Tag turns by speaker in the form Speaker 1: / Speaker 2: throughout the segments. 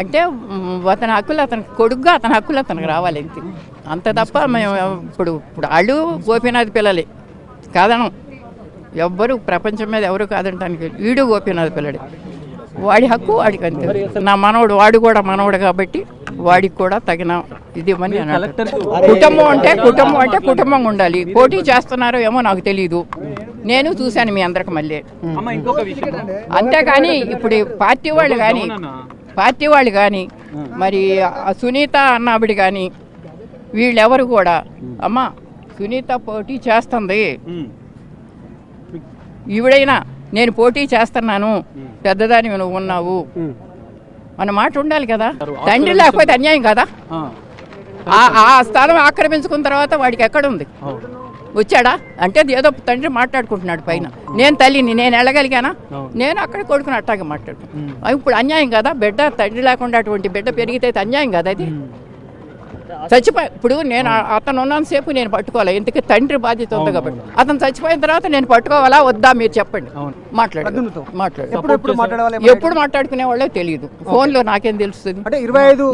Speaker 1: అంటే అతని హక్కులు అతనికి కొడుకుగా అతని హక్కులు అతనికి రావాలి అంతే అంత తప్ప మేము ఇప్పుడు ఇప్పుడు వాళ్ళు గోపీనాథ్ పిల్లలే. కాదనం ఎవ్వరు ప్రపంచం మీద ఎవరు కాదంటానికి వీడు గోపీనాథ్ పిల్లడే. వాడి హక్కు వాడికి అంతే. నా మనవడు వాడు కూడా మనవడు కాబట్టి వాడికి కూడా తగిన ఇది ఇవ్వని అని. కుటుంబం అంటే కుటుంబం అంటే కుటుంబంగా ఉండాలి. పోటీ చేస్తున్నారో ఏమో నాకు తెలియదు నేను చూశాను మీ అందరికి మళ్ళీ.
Speaker 2: అమ్మ ఇంకొక విషయం.
Speaker 1: అంతేగాని ఇప్పుడు పార్టీ వాళ్ళు కానీ పార్టీ వాళ్ళు కానీ మరి సునీత అన్నావిడ కానీ వీళ్ళెవరు కూడా అమ్మ సునీత పోటీ చేస్తుంది. ఈవిడైనా నేను పోటీ చేస్తున్నాను పెద్దదాని నువ్వు ఉన్నావు మన మాట ఉండాలి కదా తండ్రి లేకపోతే అన్యాయం కదా
Speaker 2: ఆ.
Speaker 1: స్థలం ఆక్రమించుకున్న తర్వాత వాడికి ఎక్కడుంది
Speaker 2: అవును.
Speaker 1: వచ్చాడా? అంటే అది ఏదో తండ్రి మాట్లాడుకుంటున్నాడు పైన. నేను తల్లిని నేను వెళ్ళగలిగానా. నేను అక్కడ కొడుకుని అట్టాగే మాట్లాడు ఇప్పుడు అన్యాయం కదా? బిడ్డ తండ్రి లేకుండా అటువంటి బిడ్డ పెరిగితే అన్యాయం కదా అది? చచ్చిపోయి ఇప్పుడు నేను అతను ఉన్నంతసేపు నేను పట్టుకోవాలి? ఎందుకు తండ్రి బాధ్యత ఉంది కాబట్టి. అతను చచ్చిపోయిన తర్వాత నేను పట్టుకోవాలా? వద్దా? మీరు చెప్పండి. మాట్లాడు. మాట్లాడు.
Speaker 3: ఎప్పుడు
Speaker 1: మాట్లాడుకునే వాళ్ళే తెలియదు ఫోన్లో నాకేం తెలుస్తుంది?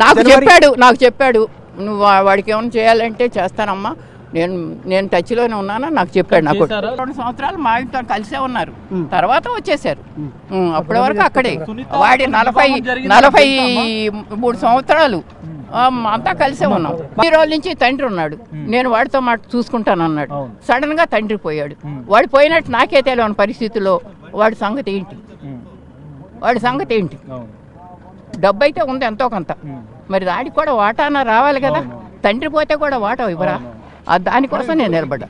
Speaker 1: నాకు చెప్పాడు నాకు చెప్పాడు. నువ్వు వాడికి ఏమైనా చేయాలంటే చేస్తానమ్మా. నేను నేను టచ్లోనే ఉన్నానా? నాకు చెప్పాడు నాకు? రెండు సంవత్సరాలు మా ఇంట్లో కలిసే ఉన్నారు. తర్వాత వచ్చేసారు అప్పటి వరకు అక్కడే. వాడి నలభై నలభై మూడు సంవత్సరాలు. అంతా కలిసే ఉన్నాం. ఈ రోజుల నుంచి తండ్రి ఉన్నాడు. నేను వాడితో మాట చూసుకుంటాను అన్నాడు. సడన్గా తండ్రి పోయాడు. వాడు పోయినట్టు నాకే తెలియని పరిస్థితిలో వాడి సంగతి ఏంటి. వాడి సంగతి ఏంటి. డబ్బు అయితే ఉంది ఎంతో కొంత. మరి దానికి కూడా వాటాన రావాలి కదా? తండ్రి పోతే కూడా వాటా ఇవ్వరా? దానికోసం నేను నిలబడ్డా